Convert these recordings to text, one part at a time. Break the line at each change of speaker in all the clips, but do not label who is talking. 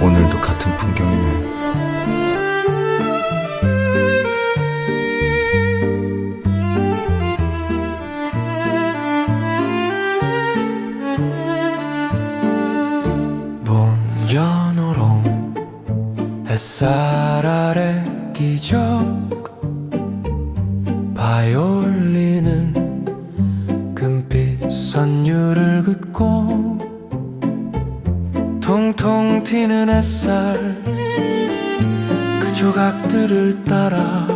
오늘도 같은 풍경이네. 본 연호로 햇살 아래 기적 바이올린은 금빛 선율을 긋고 통통 튀는 햇살 그 조각들을 따라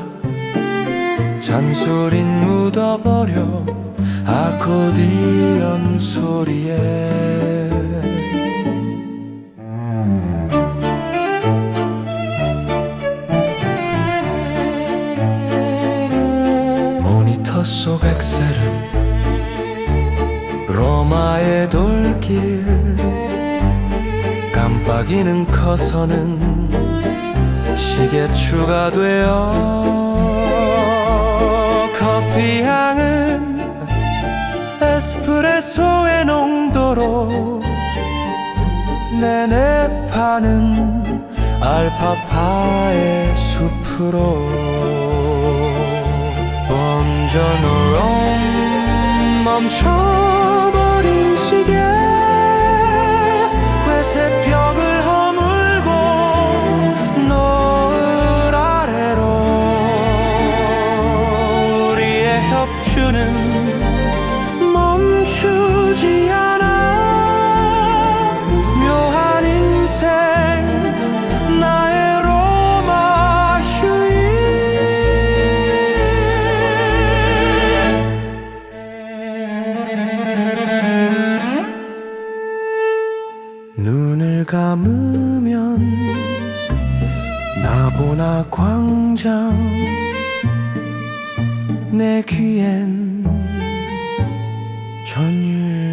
잔소린 묻어버려 아코디언 소리에. 모니터 속 엑셀은 로마의 돌길 깜빡이는 커서는 시계 추가 되어 커피 향은 에스프레소의 농도로 내내 파는 알파파의 숲으로 온전으로 멈춰 감으면 나보나 광장 내 귀엔 전율